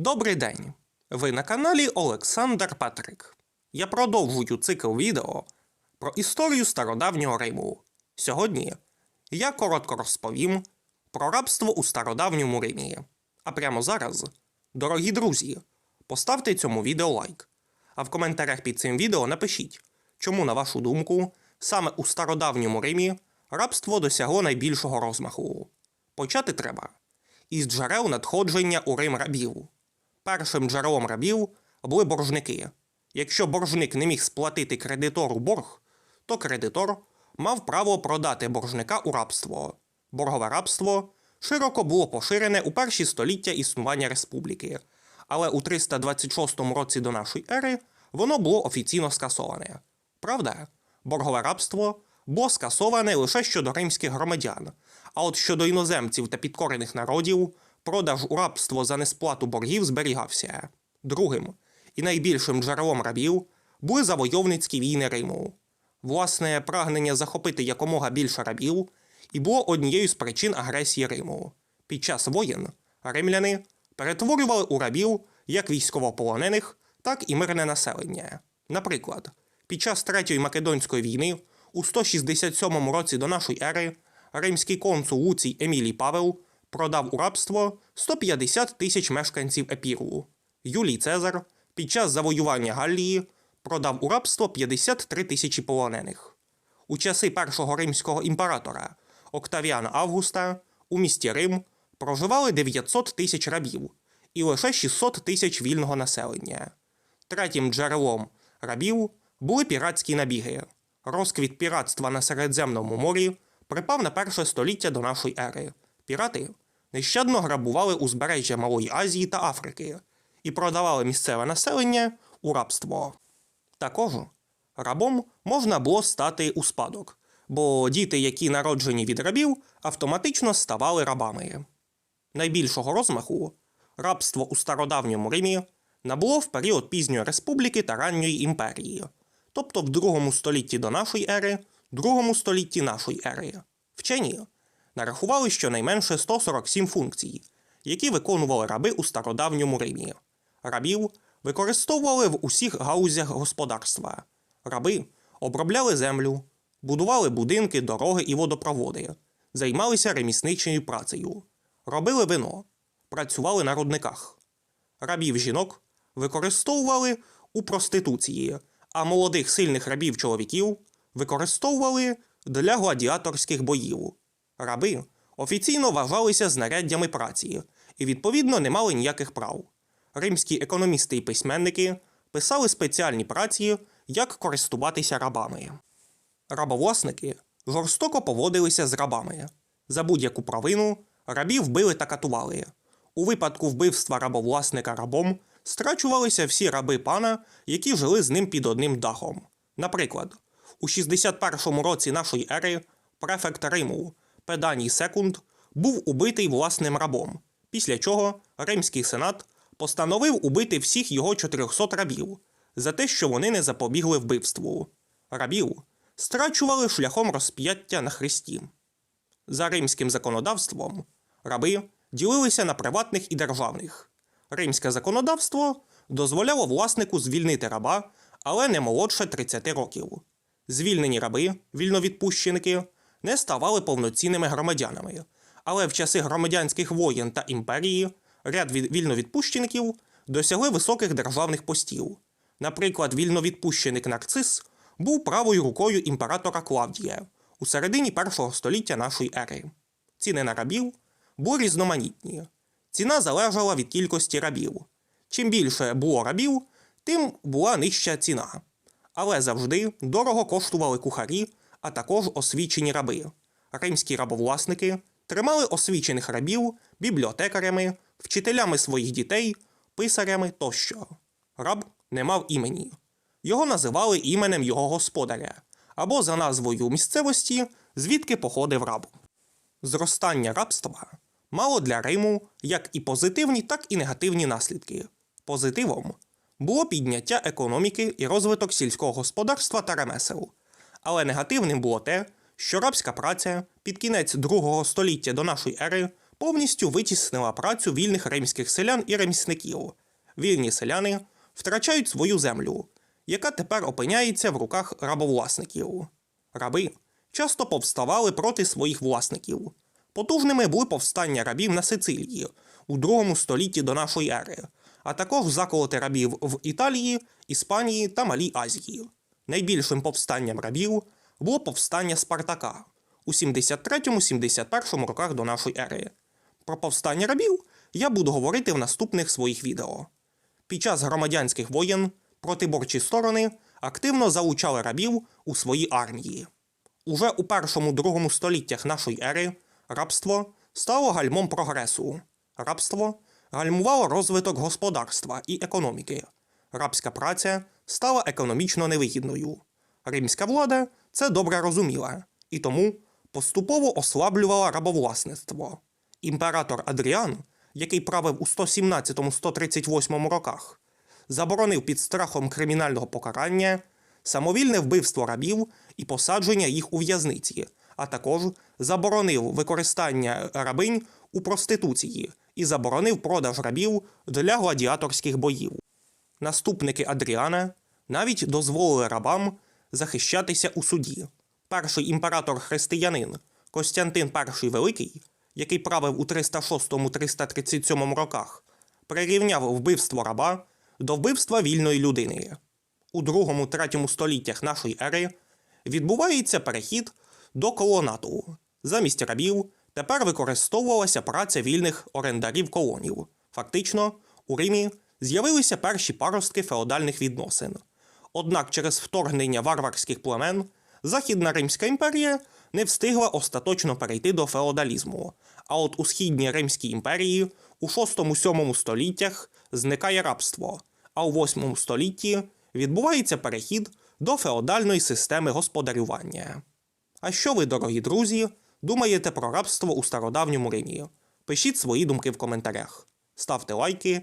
Добрий день! Ви на каналі Олександр Петрик. Я продовжую цикл відео про історію стародавнього Риму. Сьогодні я коротко розповім про рабство у стародавньому Римі. А прямо зараз, дорогі друзі, поставте цьому відео лайк. А в коментарях під цим відео напишіть, чому, на вашу думку, саме у стародавньому Римі рабство досягло найбільшого розмаху. Почати треба із джерел надходження у Рим рабів. Першим джерелом рабів були боржники. Якщо боржник не міг сплатити кредитору борг, то кредитор мав право продати боржника у рабство. Боргове рабство широко було поширене у перші століття існування республіки, але у 326 році до нашої ери воно було офіційно скасоване. Правда, боргове рабство було скасоване лише щодо римських громадян, а от щодо іноземців та підкорених народів продаж у рабство за несплату боргів зберігався. Другим і найбільшим джерелом рабів були завойовницькі війни Риму. Власне, прагнення захопити якомога більше рабів і було однією з причин агресії Риму. Під час воєн римляни перетворювали у рабів як військовополонених, так і мирне населення. Наприклад, під час Третьої Македонської війни у 167 році до нашої ери римський консул Луцій Емілій Павел продав у рабство 150 тисяч мешканців Епіру. Юлій Цезар під час завоювання Галлії продав у рабство 53 тисячі полонених. У часи першого римського імператора Октавіана Августа у місті Рим проживали 900 тисяч рабів і лише 600 тисяч вільного населення. Третім джерелом рабів були піратські набіги. Розквіт піратства на Середземному морі припав на перше століття до нашої ери. Пірати нещадно грабували узбережжя Малої Азії та Африки і продавали місцеве населення у рабство. Також рабом можна було стати у спадок, бо діти, які народжені від рабів, автоматично ставали рабами. Найбільшого розмаху рабство у стародавньому Римі набуло в період пізньої республіки та ранньої імперії, тобто в другому столітті до нашої ери, другому столітті нашої ери. Вчені нарахували щонайменше 147 функцій, які виконували раби у стародавньому Римі. Рабів використовували в усіх гаузях господарства. Раби обробляли землю, будували будинки, дороги і водопроводи, займалися ремісничою працею, робили вино, працювали на рудниках. Рабів жінок використовували у проституції, а молодих сильних рабів чоловіків використовували для гладіаторських боїв. Раби офіційно вважалися знаряддями праці і, відповідно, не мали ніяких прав. Римські економісти і письменники писали спеціальні праці, як користуватися рабами. Рабовласники жорстоко поводилися з рабами. За будь-яку провину рабів били та катували. У випадку вбивства рабовласника рабом страчувалися всі раби пана, які жили з ним під одним дахом. Наприклад, у 61 році нашої ери префект Риму Педаній Секунд був убитий власним рабом, після чого Римський сенат постановив убити всіх його 400 рабів за те, що вони не запобігли вбивству. Рабів страчували шляхом розп'яття на хресті. За римським законодавством раби ділилися на приватних і державних. Римське законодавство дозволяло власнику звільнити раба, але не молодше 30 років. Звільнені раби, вільновідпущеники, не ставали повноцінними громадянами, але в часи громадянських воєн та імперії ряд вільновідпущеників досягли високих державних постів. Наприклад, вільновідпущеник Нарцис був правою рукою імператора Клавдія у середині першого століття нашої ери. Ціни на рабів були різноманітні. Ціна залежала від кількості рабів. Чим більше було рабів, тим була нижча ціна. Але завжди дорого коштували кухарі, а також освічені раби. Римські рабовласники тримали освічених рабів бібліотекарями, вчителями своїх дітей, писарями тощо. Раб не мав імені. Його називали іменем його господаря або за назвою місцевості, звідки походив раб. Зростання рабства мало для Риму як і позитивні, так і негативні наслідки. Позитивом було підняття економіки і розвиток сільського господарства та ремесел. Але негативним було те, що рабська праця під кінець другого століття до нашої ери повністю витіснила працю вільних римських селян і ремісників. Вільні селяни втрачають свою землю, яка тепер опиняється в руках рабовласників. Раби часто повставали проти своїх власників. Потужними були повстання рабів на Сицилії у другому столітті до нашої ери, а також заколоти рабів в Італії, Іспанії та Малій Азії. Найбільшим повстанням рабів було повстання Спартака у 73-71 роках до нашої ери. Про повстання рабів я буду говорити в наступних своїх відео. Під час громадянських воєн протиборчі сторони активно залучали рабів у свої армії. Уже у першому-другому століттях нашої ери рабство стало гальмом прогресу. Рабство гальмувало розвиток господарства і економіки. Рабська праця стала економічно невигідною. Римська влада це добре розуміла і тому поступово ослаблювала рабовласництво. Імператор Адріан, який правив у 117-138 роках, заборонив під страхом кримінального покарання самовільне вбивство рабів і посадження їх у в'язниці, а також заборонив використання рабинь у проституції і заборонив продаж рабів для гладіаторських боїв. Наступники Адріана навіть дозволили рабам захищатися у суді. Перший імператор християнин Костянтин І Великий, який правив у 306-337 роках, прирівняв вбивство раба до вбивства вільної людини. У другому-третьому століттях нашої ери відбувається перехід до колонату. Замість рабів тепер використовувалася праця вільних орендарів колонів. Фактично, у Римі з'явилися перші паростки феодальних відносин. Однак через вторгнення варварських племен Західна Римська імперія не встигла остаточно перейти до феодалізму. А от у східній Римській імперії у 6-7 століттях зникає рабство, а у 8 столітті відбувається перехід до феодальної системи господарювання. А що ви, дорогі друзі, думаєте про рабство у стародавньому Римі? Пишіть свої думки в коментарях, ставте лайки,